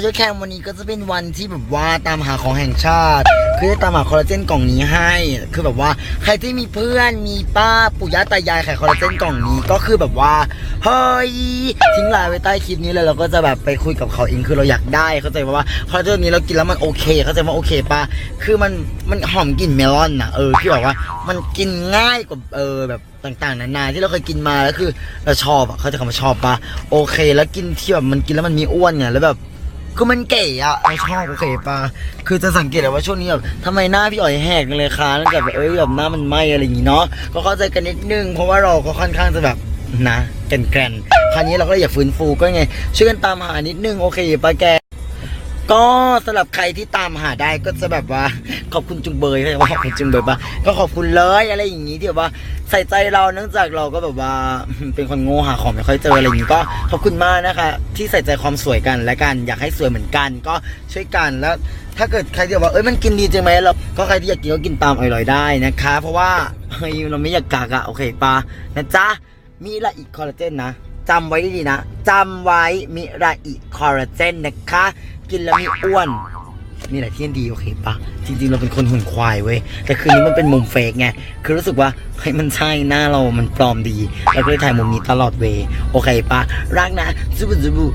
เจอร์แคมวันนี้ก็จะเป็นวันที่แบบว่าตามหาของแห่งชาติ คือตามหาคอลลาเจนกล่องนี้ให้ คือแบบว่าใครที่มีเพื่อนมีป้าปู่ย่าตายายขายคอลลาเจนกล่องนี้ก็คือแบบว่าเฮ้ยทิ้งลน์ไว้ใต้คลิปนี้เลยเราก็จะแบบไปคุยกับเขาเองคือเราอยากได้เข้าใจปะว่าคอลลาเจนนี้เรากินแล้วมันโอเค เข้าใจว่าโอเคป่ะคือมันมันหอมกลิ่นเมลอนนะเออที่แบบว่ามันกินง่ายกว่าเออแบบต่างๆนานาที่เราเคยกินมาแล้วคือเราชอบอะเขาจะคำว่าชอบปะโอเค แล้วกินที่แบบมันกินแล้วมันมีอ้วนไงแล้วแบบ คือมันเก๋อะเราชอบโอเคปะคือจะสังเกตได้ว่าช่วงนี้แบบทำไมหน้าพี่อ๋อยแหกจังเลยคะนั่นแบบเอ้ยแบบหน้ามันไหมอะไรอย่างงี้เนาะก็เข้าใจกันนิดนึงเพราะว่าเราก็ค่อนข้างจะแบบนะแกนแกรนๆคราวนี้เราก็เลยอยากฟื้นฟูก็ไงช่วยกันตามหานิดนึงโอเคปะแก ก็สำหรับใครที่ตามหาได้ก็จะแบบว่าขอบคุณจุงเบยเขาเรียกว่าขอบคุณจุงเบยปะก็ขอบคุณเลยอะไรอย่างงี้ที่แบบว่าใส่ใจเราเนื่องจากเราก็แบบว่าเป็นคนโง่หาของไม่ค่อยเจออะไรอย่างงี้ก็ขอบคุณมากนะคะ ที่ใส่ใจความสวยกันและกันอยากให้สวยเหมือนกัน ก็ช่วยกันแล้ว ถ้าเกิดใครที่บอกว่าเอ้ยมันกินดีจริงไหมเราก็ใครที่อยากกินก็กินตามอร่อยได้นะคะ เพราะว่าเฮ้ยเราไม่อยากกากอะโอเคปะนะจ๊ะมีละอีกคอลลาเจนนะ จำไว้ดีๆนะจำไว้มิราอิคอลลาเจนนะคะ กินแล้วไมีอ้วน นี่แหละที่ดีโอเคปะจริง ๆ เราเป็นคนหุ่นควายเว้ย แต่คืนนี้มันเป็นมุมเฟกไง คือรู้สึกว่าเฮ้ยมันใช่หน้าเรามันปลอมดี เราก็เลยถ่ายมุมนี้ตลอดเวย์โอเคปะรักนะจูบูจูบู